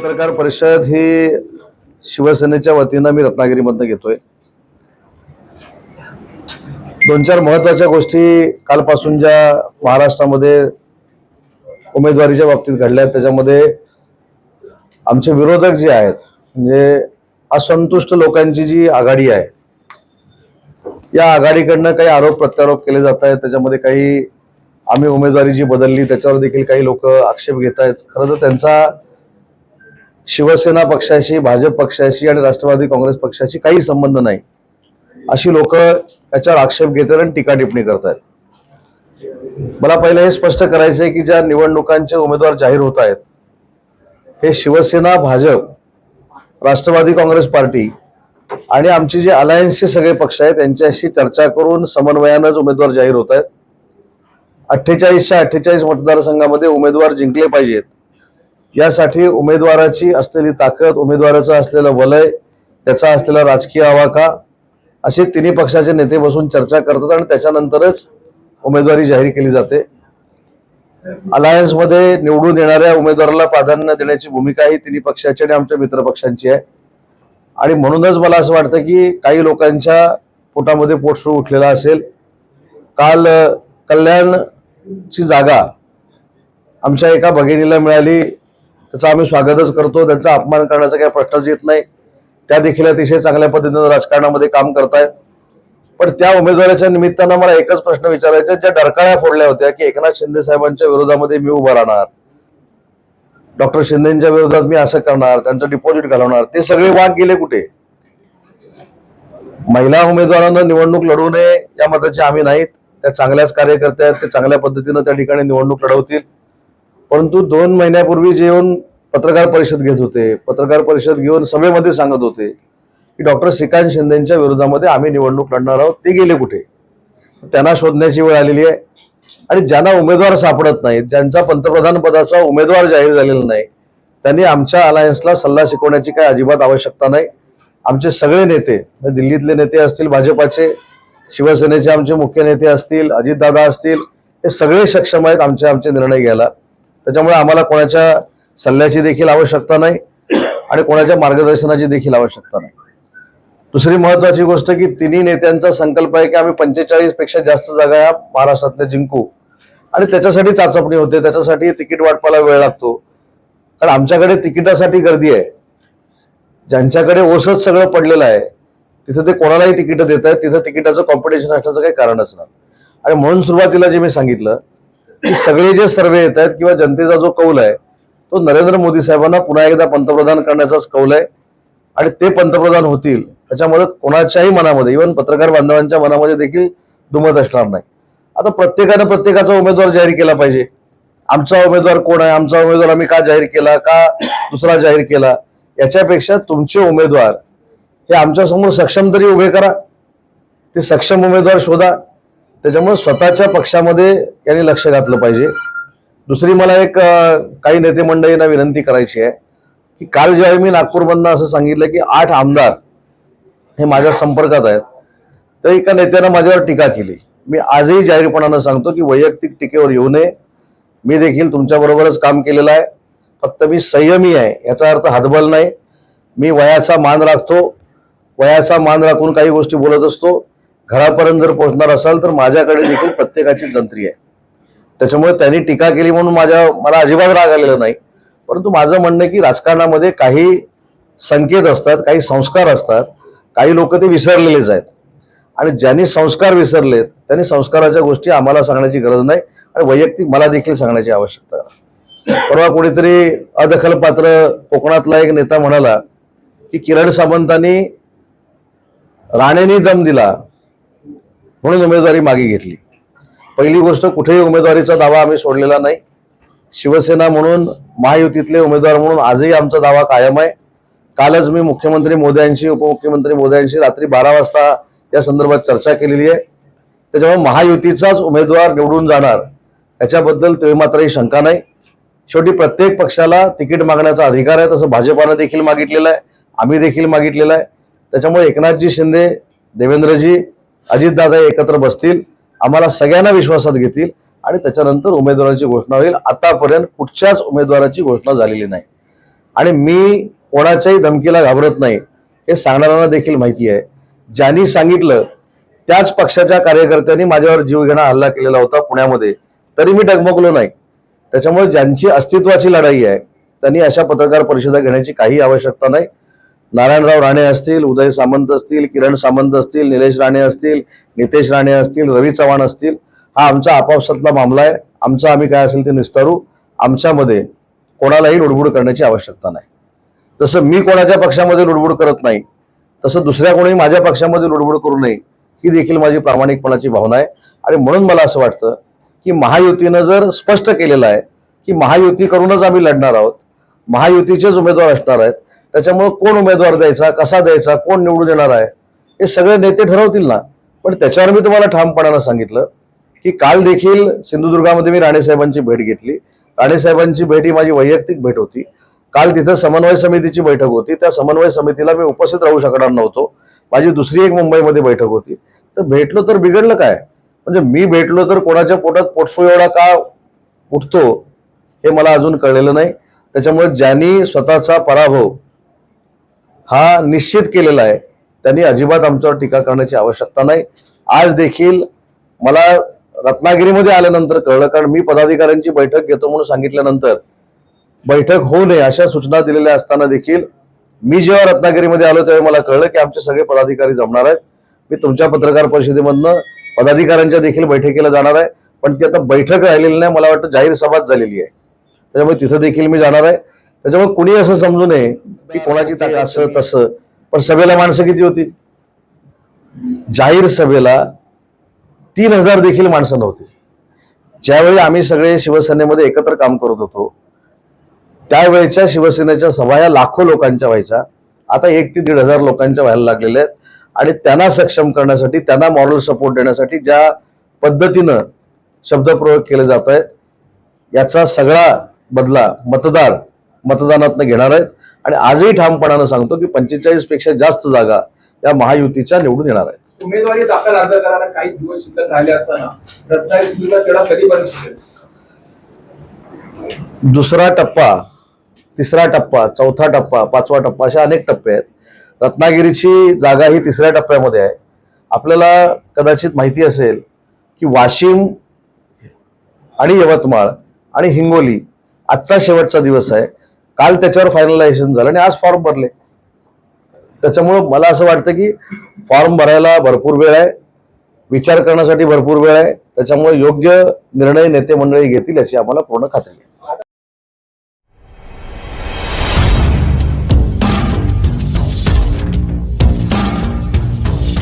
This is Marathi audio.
पत्रकार परिषद ही शिवसेनेच्या वतीनं मी रत्नागिरीमधनं घेतोय. दोन चार महत्त्वाच्या गोष्टी कालपासून ज्या महाराष्ट्रामध्ये उमेदवारीच्या बाबतीत घडल्या आहेत त्याच्यामध्ये आमचे विरोधक जे आहेत म्हणजे असंतुष्ट लोकांची जी आघाडी आहे या आघाडीकडनं काही आरोप प्रत्यारोप केले जात आहेत त्याच्यामध्ये काही आम्ही उमेदवारी जी बदलली त्याच्यावर देखील काही लोक आक्षेप घेत आहेत. खरं तर त्यांचा शिवसेना पक्षाशी भाजप पक्षाशी आणि राष्ट्रवादी काँग्रेस पक्षाशी काही संबंध नाही. अशी लोक याच्यावर आक्षेप घेतात आणि टीका टिप्पणी करतात. मला पहिलं हे स्पष्ट करायचं आहे की ज्या निवडणुकांचे उमेदवार जाहीर होत आहेत हे शिवसेना भाजप राष्ट्रवादी काँग्रेस पार्टी आणि आमचे जे अलायन्सचे सगळे पक्ष आहेत त्यांच्याशी चर्चा करून समन्वयानंच उमेदवार जाहीर होत आहेत. अठ्ठेचाळीसच्या अठ्ठेचाळीस मतदारसंघामध्ये उमेदवार जिंकले पाहिजेत. यासाठी उमेदवाराची असलेली ताकद उमेदवाराचं असलेलं वलय त्याचा असलेला राजकीय आवाका असे तिन्ही पक्षाचे नेते बसून चर्चा करतात आणि त्याच्यानंतरच उमेदवारी जाहीर केली जाते. अलायन्समध्ये निवडून येणाऱ्या उमेदवाराला प्राधान्य देण्याची भूमिका ही तिन्ही पक्षाची आणि आमच्या मित्र पक्षांची आहे. आणि म्हणूनच मला असं वाटतं की काही लोकांच्या पोटामध्ये पोटसूळ उठलेला असेल. काल कल्याणची जागा आमच्या एका भगिनीला मिळाली. त्याचं आम्ही स्वागतच करतो. त्यांचा अपमान करण्याचा काही प्रश्नच येत नाही. त्या देखील अतिशय चांगल्या पद्धतीनं राजकारणामध्ये काम करतायत. पण त्या उमेदवाराच्या निमित्तानं मला एकच प्रश्न विचारायचा ज्या डरकाळ्या फोडल्या होत्या की एकनाथ शिंदे साहेबांच्या विरोधामध्ये मी उभं राहणार. डॉक्टर शिंदेच्या विरोधात मी असं करणार त्यांचं डिपॉझिट घालवणार. ते सगळे वाघ गेले कुठे? महिला उमेदवारांना निवडणूक लढवू नये या मताचे आम्ही नाहीत. त्या चांगल्याच कार्यकर्त्या आहेत. ते चांगल्या पद्धतीनं त्या ठिकाणी निवडणूक लढवतील. परंतु दोन महिन्यापूर्वी जे येऊन पत्रकार परिषद घेत होते पत्रकार परिषद घेऊन सभेमध्ये सांगत होते की डॉक्टर श्रीकांत शिंदेच्या विरोधामध्ये आम्ही निवडणूक लढणार आहोत ते गेले कुठे? त्यांना शोधण्याची वेळ आलेली आहे. आणि ज्यांना उमेदवार सापडत नाहीत ज्यांचा पंतप्रधान पदाचा उमेदवार जाहीर झालेला नाही त्यांनी आमच्या अलायन्सला सल्ला शिकवण्याची काही अजिबात आवश्यकता नाही. आमचे सगळे नेते म्हणजे दिल्लीतले नेते असतील भाजपाचे शिवसेनेचे आमचे मुख्य नेते असतील अजितदादा असतील हे सगळे सक्षम आहेत आमचे आमचे निर्णय घ्यायला. त्याच्यामुळे आम्हाला कोणाच्या सल्ल्याची देखील आवश्यकता नाही आणि कोणाच्या मार्गदर्शनाची देखील आवश्यकता नाही. दुसरी महत्वाची गोष्ट की तिन्ही नेत्यांचा संकल्प आहे की आम्ही पंचेचाळीसपेक्षा जास्त जागा या महाराष्ट्रातल्या जिंकू. आणि त्याच्यासाठी चाचपणी होते त्याच्यासाठी तिकीट वाटपाला वेळ लागतो. कारण आमच्याकडे तिकिटासाठी गर्दी आहे. ज्यांच्याकडे ओसच सगळं पडलेलं आहे तिथं ते कोणालाही तिकीट देत आहेत तिथं तिकिटाचं कॉम्पिटिशन असण्याचं काही कारणच नाही आणि म्हणून सुरुवातीला जे मी सांगितलं की सगळे जे सर्वे येत आहेत किंवा जनतेचा जो कौल आहे तो नरेंद्र मोदी साहेबांना पुन्हा एकदा पंतप्रधान करण्याचाच कौल आहे. आणि ते पंतप्रधान होतील त्याच्यामध्ये कोणाच्याही मनामध्ये इव्हन पत्रकार बांधवांच्या मनामध्ये देखील दुमत असणार नाही. आता प्रत्येकानं प्रत्येकाचा उमेदवार जाहीर केला पाहिजे. आमचा उमेदवार कोण आहे? आमचा उमेदवार आम्ही का जाहीर केला? का दुसरा जाहीर केला? याच्यापेक्षा तुमचे उमेदवार हे आमच्यासमोर सक्षम तरी उभे करा. ते सक्षम उमेदवार शोधा. त्याच्यामुळे स्वतःच्या पक्षामध्ये यांनी लक्ष घातलं पाहिजे. दुसरी मला एक काही नेते मंडळींना विनंती करायची आहे की काल जेव्हा मी नागपूरमधनं असं सांगितलं की आठ आमदार हे माझ्या संपर्कात आहेत तर एका नेत्यानं माझ्यावर टीका केली. मी आजही जाहीरपणानं सांगतो की वैयक्तिक टीकेवर येऊ नये. मी देखील तुमच्याबरोबरच काम केलेलं आहे. फक्त मी संयमी आहे याचा अर्थ हातबल नाही. मी वयाचा मान राखतो. वयाचा मान राखून काही गोष्टी बोलत असतो. घरापर्यंत जर पोहोचणार असाल तर माझ्याकडे देखील प्रत्येकाची जंत्री आहे. त्याच्यामुळे त्यांनी टीका केली म्हणून माझ्या मला अजिबात राग आलेला नाही. परंतु माझं म्हणणं की राजकारणामध्ये काही संकेत असतात काही संस्कार असतात काही लोक ते विसरलेलेच आहेत. आणि ज्यांनी संस्कार विसरलेत त्यांनी संस्काराच्या गोष्टी आम्हाला सांगण्याची गरज नाही आणि वैयक्तिक मला देखील सांगण्याची आवश्यकता परवा कोणीतरी अदखलपात्र कोकणातला एक नेता म्हणाला की किरण सामंतांनी राणेने दम दिला म्हणून उमेदवारी मागे घेतली. पहिली गोष्ट कुठेही उमेदवारीचा दावा आम्ही सोडलेला नाही. शिवसेना म्हणून महायुतीतले उमेदवार म्हणून आजही आमचा दावा कायम आहे. कालच मी मुख्यमंत्री मोदयांशी उपमुख्यमंत्री मोदयांशी रात्री बारा वाजता या संदर्भात चर्चा केलेली आहे. त्याच्यामुळे महायुतीचाच उमेदवार निवडून जाणार याच्याबद्दल ते मात्रही शंका नाही. शेवटी प्रत्येक पक्षाला तिकीट मागण्याचा अधिकार आहे तसं भाजपानं देखील मागितलेलं आहे आम्ही देखील मागितलेलं आहे. त्याच्यामुळे एकनाथजी शिंदे देवेंद्रजी अजितदादा एकत्र बसतील आम्हाला सगळ्यांना विश्वासात घेतील आणि त्याच्यानंतर उमेदवाराची घोषणा होईल. आतापर्यंत कुठच्याच उमेदवाराची घोषणा झालेली नाही. आणि मी कोणाच्याही धमकीला घाबरत नाही हे सांगणाऱ्यांना देखील माहिती आहे. ज्यांनी सांगितलं त्याच पक्षाच्या कार्यकर्त्यांनी माझ्यावर जीवघेणा हल्ला केलेला होता पुण्यामध्ये. तरी मी डगमगलो नाही. त्याच्यामुळे ज्यांची अस्तित्वाची लढाई आहे त्यांनी अशा पत्रकार परिषदा घेण्याची काही आवश्यकता नाही. नारायणराव राणे असतील उदय सामंत असतील किरण सामंत असतील निलेश राणे असतील नितेश राणे असतील रवी चव्हाण असतील हा आमचा आपापसातला मामला आहे. आमचा आम्ही काय असेल ते निस्तारू. आमच्यामध्ये कोणालाही लुडबुड करण्याची आवश्यकता नाही. तसं मी कोणाच्या पक्षामध्ये लुडबुड करत नाही तसं दुसऱ्या कोणी माझ्या पक्षामध्ये लुडबुड करू नये ही देखील माझी प्रामाणिकपणाची भावना आहे. आणि म्हणून मला असं वाटतं की महायुतीनं जर स्पष्ट केलेलं आहे की महायुती करूनच आम्ही लढणार आहोत महायुतीचेच उमेदवार असणार आहेत त्याच्यामुळे कोण उमेदवार द्यायचा कसा द्यायचा कोण निवडून येणार आहे हे सगळे नेते ठरवतील ना. पण त्याच्यावर मी तुम्हाला ठामपणानं सांगितलं की काल देखील सिंधुदुर्गामध्ये मी राणेसाहेबांची भेट घेतली. राणेसाहेबांची भेट ही माझी वैयक्तिक भेट होती. काल तिथं समन्वय समितीची बैठक होती. त्या समन्वय समितीला मी उपस्थित राहू शकणार नव्हतो. माझी दुसरी एक मुंबईमध्ये बैठक होती. तर भेटलो तर बिघडलं काय? म्हणजे मी भेटलो तर कोणाच्या पोटात पोटसो एवढा का उठतो हे मला अजून कळलेलं नाही. त्याच्यामुळे ज्यांनी स्वतःचा पराभव हा निश्चित केलेला आहे. त्यांनी अजिबात आमच्यावर टीका करण्याची आवश्यकता नाही. आज देखील मला रत्नागिरीमध्ये आल्यानंतर कळलं कारण मी पदाधिकाऱ्यांची बैठक घेतो म्हणून सांगितल्यानंतर बैठक होऊ नये अशा सूचना दिलेल्या असताना देखील मी जेव्हा रत्नागिरीमध्ये आलो तेव्हा मला कळलं की आमचे सगळे पदाधिकारी जमणार आहेत. मी तुमच्या पत्रकार परिषदेमधनं पदाधिकाऱ्यांच्या देखील बैठकीला जाणार आहे. पण ती आता बैठक राहिलेली नाही मला वाटतं जाहीर सभाच झालेली आहे. त्याच्यामुळे तिथं देखील मी जाणार आहे. त्याच्यामुळे कुणी असं समजू नये की कोणाची ताकद असं तसं. पण सभेला माणसं किती होती? जाहीर सभेला तीन हजार देखील माणसं नव्हती. ज्यावेळी आम्ही सगळे शिवसेनेमध्ये एकत्र काम करत होतो त्यावेळेच्या शिवसेनेच्या सभा या लाखो लोकांच्या व्हायच्या. आता एक ते दीड हजार लोकांच्या व्हायला लागलेल्या आहेत. आणि त्यांना सक्षम करण्यासाठी त्यांना मॉरल सपोर्ट देण्यासाठी ज्या पद्धतीनं शब्दप्रयोग केले जात आहेत याचा सगळा बदला मतदार मतदानातनं घेणार आहेत. आणि आजही ठामपणानं सांगतो की पंचेचाळीसपेक्षा जास्त जागा या महायुतीच्या निवडून येणार आहेत. उमेदवारी दाखल अर्ज करायला काही दिवस शिल्लक राहिले असताना रत्नागिरी कधी दुसरा टप्पा तिसरा टप्पा चौथा टप्पा पाचवा टप्पा अशा अनेक टप्पे आहेत. रत्नागिरीची जागा ही तिसऱ्या टप्प्यामध्ये आहे. आपल्याला कदाचित माहिती असेल की वाशिम आणि यवतमाळ आणि हिंगोली आजचा शेवटचा दिवस आहे. काल त्याच्यावर फायनलायझेशन झालं आणि आज फॉर्म भरले. त्याच्यामुळं मला असं वाटतं की फॉर्म भरायला भरपूर वेळ आहे. विचार करण्यासाठी भरपूर वेळ आहे. त्याच्यामुळे योग्य निर्णय नेते मंडळी घेतील याची आम्हाला पूर्ण खात्री आहे.